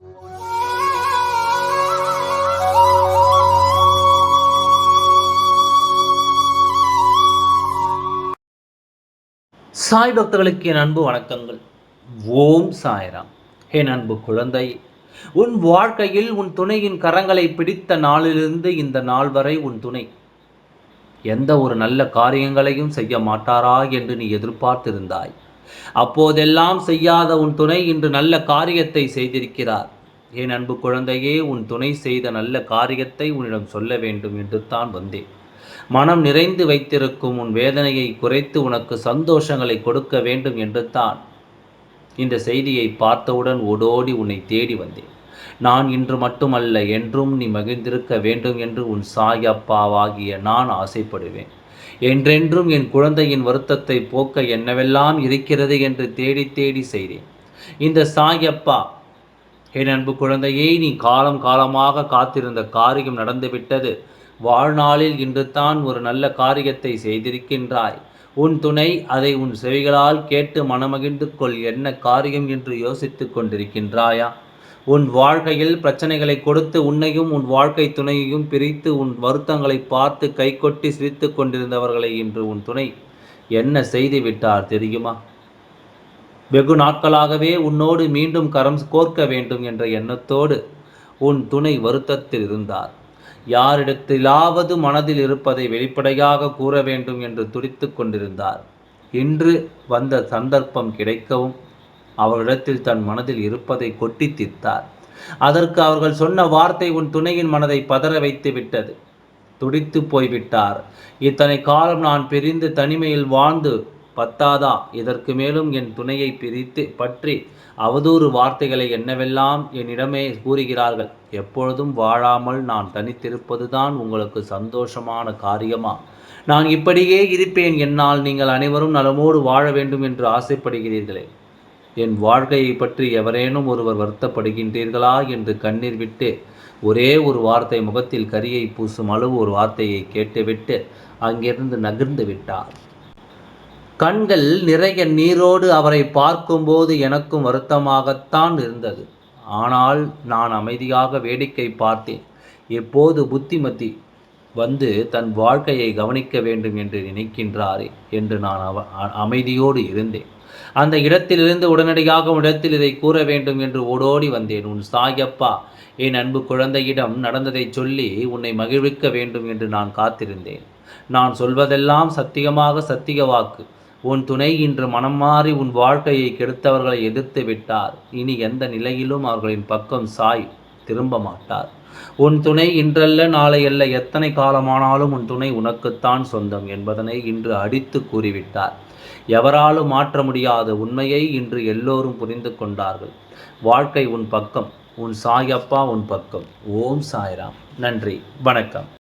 சாய் பக்தர்களுக்கு என் அன்பு வணக்கங்கள். ஓம் சாய்ராம். என் அன்பு குழந்தை உன் வாழ்க்கையில் உன் துணையின் கரங்களை பிடித்த நாளிலிருந்து இந்த நாள் வரை உன் துணை. எந்த ஒரு நல்ல காரியங்களையும் செய்ய மாட்டாரா என்று நீ எதிர்பார்த்திருந்தாய். அப்போதெல்லாம் செய்யாத உன் துணை இன்று நல்ல காரியத்தை செய்திருக்கிறார். என் அன்பு குழந்தையே உன் துணை செய்த நல்ல காரியத்தை உன்னிடம் சொல்ல வேண்டும் என்று தான் வந்தேன். மனம் நிறைந்து வைத்திருக்கும் உன் வேதனையை குறைத்து உனக்கு சந்தோஷங்களை கொடுக்க வேண்டும் என்று தான் இந்த செய்தியை பார்த்தவுடன் ஓடோடி உன்னை தேடி வந்தேன். நான் இன்று மட்டுமல்ல என்றும் நீ மகிழ்ந்திருக்க வேண்டும் என்று உன் சாயப்பாவாகிய நான் ஆசைப்படுவேன். என்றென்றும் என் குழந்தையின் வருத்தத்தை போக்க என்னவெல்லாம் இருக்கிறது என்று தேடி தேடி செய்தேன். இந்த சாயப்பா என் அன்பு குழந்தையே நீ காலம் காலமாக காத்திருந்த காரியம் நடந்துவிட்டது வாழ்நாளில் இன்று தான் ஒரு நல்ல காரியத்தை செய்திருக்கின்றாய். உன் துணை அதை உன் செவிகளால் கேட்டு மனமகிழ்ந்து கொள் என்ன காரியம் என்று யோசித்து கொண்டிருக்கின்றாயா? உன் வாழ்க்கையில் பிரச்சனைகளை கொடுத்து உன்னையும் உன் வாழ்க்கை துணையையும் பிரித்து உன் வருத்தங்களை பார்த்து கைகொட்டி சிரித்து கொண்டிருந்தவர்களை இன்று உன் துணை என்ன செய்து விட்டார் தெரியுமா? வெகு நாட்களாகவே உன்னோடு மீண்டும் கரம் கோர்க்க வேண்டும் என்ற எண்ணத்தோடு உன் துணை வருத்தத்தில் இருந்தார். யாரிடத்திலாவது மனதில் இருப்பதை வெளிப்படையாக கூற வேண்டும் என்று துடித்து கொண்டிருந்தார். இன்று வந்த சந்தர்ப்பம் கிடைக்கவும் அவரிடத்தில் தன் மனதில் இருப்பதை கொட்டி தீர்த்தார் அதற்கு அவர்கள் சொன்ன வார்த்தை உன் துணையின் மனதை பதற வைத்து விட்டது. துடித்து போய்விட்டார். இத்தனை காலம் நான் பிரிந்து தனிமையில் வாழ்ந்து பத்தாதா? இதற்கு மேலும் என் துணையை பிரித்து பற்றி அவதூறு வார்த்தைகளை என்னவெல்லாம் என்னிடமே கூறுகிறார்கள்? எப்பொழுதும் வாழாமல் நான் தனித்திருப்பதுதான் உங்களுக்கு சந்தோஷமான காரியமா? நான் இப்படியே இருப்பேன். என்னால் நீங்கள் அனைவரும் நலமோடு வாழ வேண்டும் என்று ஆசைப்படுகிறீர்களே. என் வாழ்க்கையை பற்றி எவரேனும் ஒருவர் வருத்தப்படுகின்றீர்களா? என்று கண்ணீர் விட்டு ஒரே ஒரு வார்த்தை முகத்தில் கரியை பூசும் அளவு ஒரு வார்த்தையை கேட்டுவிட்டு அங்கிருந்து நகர்ந்து விட்டார். கண்கள் நிறைய நீரோடு அவரை பார்க்கும்போது எனக்கும் வருத்தமாகத்தான் இருந்தது. ஆனால் நான் அமைதியாக வேடிக்கை பார்த்தேன். எப்போது புத்திமதி வந்து தன் வாழ்க்கையை கவனிக்க வேண்டும் என்று நினைக்கின்றாரே என்று நான் அவ அமைதியோடு இருந்தேன். அந்த இடத்திலிருந்து உடனடியாக இடத்தில் இதை கூற வேண்டும் என்று ஓடோடி வந்தேன். உன் சாயப்பா என் அன்பு குழந்தையிடம் நடந்ததை சொல்லி உன்னை மகிழ்விக்க வேண்டும் என்று நான் காத்திருந்தேன். நான் சொல்வதெல்லாம் சத்தியமாக சத்திய வாக்கு. உன் துணை இன்று மனம் மாறி உன் வாழ்க்கையை கெடுத்தவர்களை எதிர்த்து விட்டார். இனி எந்த நிலையிலும் அவர்களின் பக்கம் சாய். திரும்ப மாட்டார். உன் துணை இன்றல்ல நாளையல்ல எத்தனை காலமானாலும் உன் துணை உனக்குத்தான் சொந்தம் என்பதனை இன்று அடித்து கூறிவிட்டார். எவராலும் மாற்ற முடியாத உண்மையை இன்று எல்லோரும் புரிந்து கொண்டார்கள். வாழ்க்கை உன் பக்கம் உன் சாயப்பா உன் பக்கம். ஓம் சாய்ராம். நன்றி வணக்கம்.